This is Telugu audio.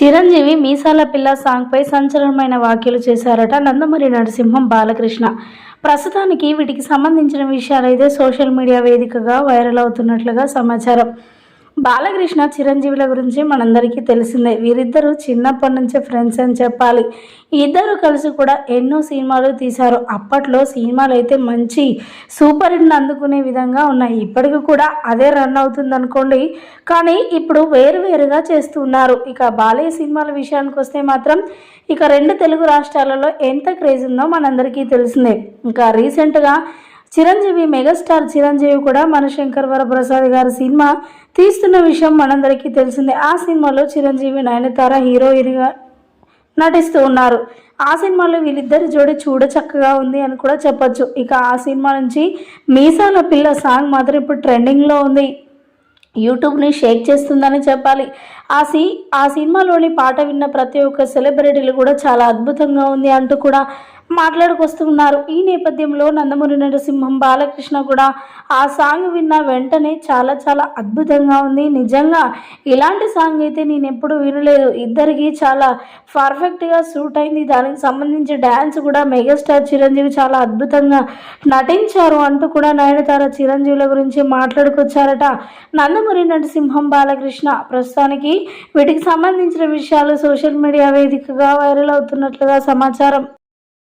చిరంజీవి మీసాల పిల్ల సాంగ్పై సంచలనమైన వ్యాఖ్యలు చేశారట నందమూరి నరసింహం బాలకృష్ణ. ప్రస్తుతానికి వీటికి సంబంధించిన విషయాలైతే సోషల్ మీడియా వేదికగా వైరల్ అవుతున్నట్లుగా సమాచారం. బాలకృష్ణ చిరంజీవుల గురించి మనందరికీ తెలిసిందే. వీరిద్దరూ చిన్నప్పటి నుంచే ఫ్రెండ్స్ అని చెప్పాలి. ఇద్దరు కలిసి కూడా ఎన్నో సినిమాలు తీశారు. అప్పట్లో సినిమాలు అయితే మంచి సూపర్ హిట్ని అందుకునే విధంగా ఉన్నాయి. ఇప్పటికి కూడా అదే రన్ అవుతుంది అనుకోండి. కానీ ఇప్పుడు వేరువేరుగా చేస్తున్నారు ఇక బాలయ్య సినిమాల విషయానికి వస్తే మాత్రం ఇక రెండు తెలుగు రాష్ట్రాలలో ఎంత క్రేజ్ ఉందో మనందరికీ తెలిసిందే. ఇంకా రీసెంట్గా చిరంజీవి మెగాస్టార్ చిరంజీవి కూడా మన శంకర్ వరప్రసాద్ గారి సినిమా తీస్తున్న విషయం మనందరికీ తెలిసిందే. ఆ సినిమాలో చిరంజీవి నయనతార హీరోయిన్గా నటిస్తూ ఉన్నారు. ఆ సినిమాలో వీళ్ళిద్దరి జోడి చూడ చక్కగా ఉంది అని కూడా చెప్పొచ్చు. ఇక ఆ సినిమా నుంచి మీసాల పిల్ల సాంగ్ మాత్రం ఇప్పుడు ట్రెండింగ్లో ఉంది. యూట్యూబ్ని షేక్ చేస్తుందని చెప్పాలి. ఆ సి ఆ సినిమాలోని పాట విన్న ప్రతి ఒక్క సెలబ్రిటీలు కూడా చాలా అద్భుతంగా ఉంది అంటూ కూడా మాట్లాడుకొస్తున్నారు. ఈ నేపథ్యంలో నందమూరి నరసింహం బాలకృష్ణ కూడా ఆ సాంగ్ విన్న వెంటనే చాలా చాలా అద్భుతంగా ఉంది. నిజంగా ఇలాంటి సాంగ్ అయితే నేను ఎప్పుడు వినలేదు. ఇద్దరికి చాలా పర్ఫెక్ట్గా సూట్ అయింది. దానికి సంబంధించి డ్యాన్స్ కూడా మెగాస్టార్ చిరంజీవి చాలా అద్భుతంగా నటించారు అంటూ కూడా నయనతార చిరంజీవుల గురించి మాట్లాడుకొచ్చారట. నందమూరి నరసింహం బాలకృష్ణ ప్రస్తుతానికి వీటికి సంబంధించిన విషయాలు సోషల్ మీడియా వేదికగా వైరల్ అవుతున్నట్లుగా సమాచారం.